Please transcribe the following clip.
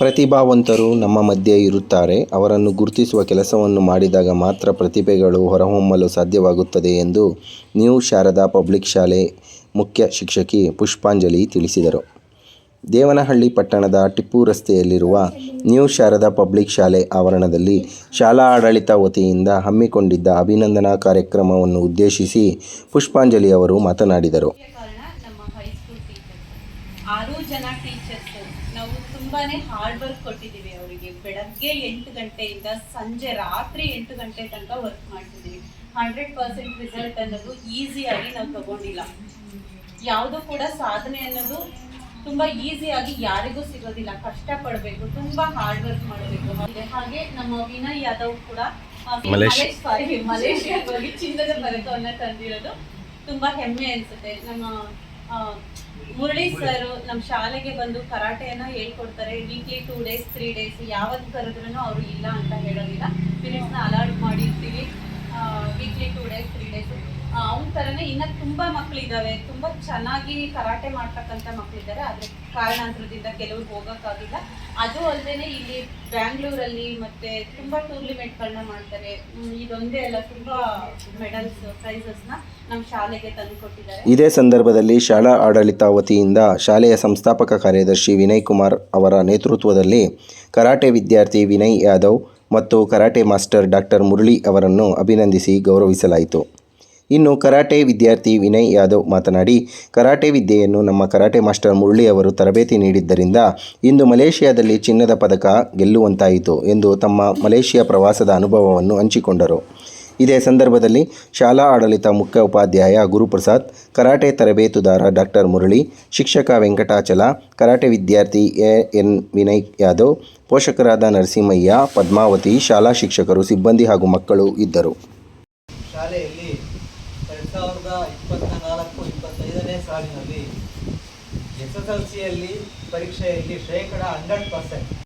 ಪ್ರತಿಭಾವಂತರು ನಮ್ಮ ಮಧ್ಯೆ ಇರುತ್ತಾರೆ. ಅವರನ್ನು ಗುರುತಿಸುವ ಕೆಲಸವನ್ನು ಮಾಡಿದಾಗ ಮಾತ್ರ ಪ್ರತಿಭೆಗಳು ಹೊರಹೊಮ್ಮಲು ಸಾಧ್ಯವಾಗುತ್ತದೆ ಎಂದು ನ್ಯೂ ಶಾರದಾ ಪಬ್ಲಿಕ್ ಶಾಲೆ ಮುಖ್ಯ ಶಿಕ್ಷಕಿ ಪುಷ್ಪಾಂಜಲಿ ತಿಳಿಸಿದರು. ದೇವನಹಳ್ಳಿ ಪಟ್ಟಣದ ಟಿಪ್ಪು ರಸ್ತೆಯಲ್ಲಿರುವ ನ್ಯೂ ಶಾರದಾ ಪಬ್ಲಿಕ್ ಶಾಲೆ ಆವರಣದಲ್ಲಿ ಶಾಲಾ ಆಡಳಿತ ವತಿಯಿಂದ ಹಮ್ಮಿಕೊಂಡಿದ್ದ ಅಭಿನಂದನಾ ಕಾರ್ಯಕ್ರಮವನ್ನು ಉದ್ದೇಶಿಸಿ ಪುಷ್ಪಾಂಜಲಿ ಅವರು ಮಾತನಾಡಿದರು ಮುಖ್ಯ ಕಾರಣ ನಮ್ಮ ಹೈಸ್ಕೂಲ್ ಟೀಚರ್ಸ್ ಆರು ಜನ ಟೀಚರ್ಸ್ ನಾವು ತುಂಬಾನೇ ಹಾರ್ಡ್ ವರ್ಕ್ ಕೊಟ್ಟಿದ್ದೀವಿ ಅವರಿಗೆ. ಬೆಳಗ್ಗೆ ಎಂಟು ಗಂಟೆಯಿಂದ ಸಂಜೆ ರಾತ್ರಿ ಎಂಟು ಗಂಟೆ ತನಕ ವರ್ಕ್ ಮಾಡ್ತಿದ್ದೀವಿ. ಹಂಡ್ರೆಡ್ ಪರ್ಸೆಂಟ್ ರಿಸಲ್ಟ್ ಅನ್ನೋದು ಈಸಿಯಾಗಿ ನಾವು ತಗೊಂಡಿಲ್ಲ. ಯಾವುದು ಕೂಡ ಸಾಧನೆ ಅನ್ನೋದು ತುಂಬಾ ಈಸಿಯಾಗಿ ಯಾರಿಗೂ ಸಿಗೋದಿಲ್ಲ. ಕಷ್ಟ ಪಡಬೇಕು ತುಂಬಾ ಹಾರ್ಡ್ ವರ್ಕ್ ಮಾಡಬೇಕು. ಹಾಗೆ ನಮ್ಮ ವಿನಯ್ ಯಾದವ್ ಕೂಡ ಮಲೇಷಿಯಾ ಹೋಗಿ ಚಿನ್ನದ ಪದಕವನ್ನ ತಂದಿರೋದು. ತುಂಬಾ ಹೆಮ್ಮೆ ಅನ್ಸುತ್ತೆ. ನಮ್ಮ ಮುರಳಿ ಸರ್ ನಮ್ಮ ಶಾಲೆಗೆ ಬಂದು ಕರಾಟೆಯನ್ನ ಹೇಳ್ಕೊಡ್ತಾರೆ. Weekly two days three days ಯಾವತ್ತು ಕರೆದ್ರೂ ಅವರು ಇಲ್ಲ ಅಂತ ಹೇಳೋದಿಲ್ಲ ಪೀರಿಯಡ್ಸ್ನ ಅಲಾಟ್ ಮಾಡಿರ್ತೀವಿ weekly two days three days ಅವನ ಥರನೇ ಇನ್ನ ತುಂಬಾ ಮಕ್ಕಳಿದ್ದಾವೆ ತುಂಬಾ ಚೆನ್ನಾಗಿ ಕರಾಟೆ ಮಾಡ್ತಕ್ಕಂಥ ಮಕ್ಕಳಿದ್ದಾರೆ ಆದ್ರೆ ಕಾರಣಾಂತರದಿಂದ ಕೆಲವ್ರು ಹೋಗೋಕ್ಕಾಗಿಲ್ಲ. ಅದು ಅಲ್ಲದೆ ಇಲ್ಲಿ ಬ್ಯಾಂಗ್ಳೂರಲ್ಲಿ ಮತ್ತೆ ತುಂಬಾ ಟೂರ್ನಿಮೆಂಟ್ಗಳನ್ನ ಮಾಡ್ತಾರೆ. ಇದೊಂದೇ ಅಲ್ಲ, ತುಂಬಾ ಮೆಡಲ್ಸ್, ಪ್ರೈಸಸ್ನ ನಮ್ಮ ಶಾಲೆಗೆ ತಂದುಕೊಟ್ಟಿದ್ದಾರೆ ಇದೇ ಸಂದರ್ಭದಲ್ಲಿ ಶಾಲಾ ಆಡಳಿತ ವತಿಯಿಂದ ಶಾಲೆಯ ಸಂಸ್ಥಾಪಕ ಕಾರ್ಯದರ್ಶಿ ವಿನಯ್ ಕುಮಾರ್ ಅವರ ನೇತೃತ್ವದಲ್ಲಿ ಕರಾಟೆ ವಿದ್ಯಾರ್ಥಿ ವಿನಯ್ ಯಾದವ್ ಮತ್ತು ಕರಾಟೆ ಮಾಸ್ಟರ್ ಡಾಕ್ಟರ್ ಮುರಳಿ ಅವರನ್ನು ಅಭಿನಂದಿಸಿ ಗೌರವಿಸಲಾಯಿತು. ಇನ್ನು ಕರಾಟೆ ವಿದ್ಯಾರ್ಥಿ ವಿನಯ್ ಯಾದವ್ ಮಾತನಾಡಿ, ಕರಾಟೆ ವಿದ್ಯೆಯನ್ನು ನಮ್ಮ ಕರಾಟೆ ಮಾಸ್ಟರ್ ಮುರಳಿ ಅವರು ತರಬೇತಿ ನೀಡಿದ್ದರಿಂದ ಇಂದು ಮಲೇಷಿಯಾದಲ್ಲಿ ಚಿನ್ನದ ಪದಕ ಗೆಲ್ಲುವಂತಾಯಿತು ಎಂದು ತಮ್ಮ ಮಲೇಷಿಯಾ ಪ್ರವಾಸದ ಅನುಭವವನ್ನು ಹಂಚಿಕೊಂಡರು. ಇದೇ ಸಂದರ್ಭದಲ್ಲಿ ಶಾಲಾ ಆಡಳಿತ ಮುಖ್ಯ ಉಪಾಧ್ಯಾಯ ಗುರುಪ್ರಸಾದ್, ಕರಾಟೆ ತರಬೇತುದಾರ ಡಾಕ್ಟರ್ ಮುರಳಿ, ಶಿಕ್ಷಕ ವೆಂಕಟಾಚಲ, ಕರಾಟೆ ವಿದ್ಯಾರ್ಥಿ ಎ ಎನ್ ವಿನಯ್ ಯಾದವ್, ಪೋಷಕರಾದ ನರಸಿಂಹಯ್ಯ, ಪದ್ಮಾವತಿ, ಶಾಲಾ ಶಿಕ್ಷಕರು, ಸಿಬ್ಬಂದಿ ಹಾಗೂ ಮಕ್ಕಳು ಇದ್ದರು. ಸಾವಿರದ ಇಪ್ಪತ್ತ ನಾಲ್ಕು ಇಪ್ಪತ್ತೈದನೇ ಸಾಲಿನಲ್ಲಿ ಎಸ್ ಎಸ್ ಎಲ್ ಸಿಯಲ್ಲಿ ಪರೀಕ್ಷೆಯಲ್ಲಿ ಶೇಕಡ ಹಂಡ್ರೆಡ್ ಪರ್ಸೆಂಟ್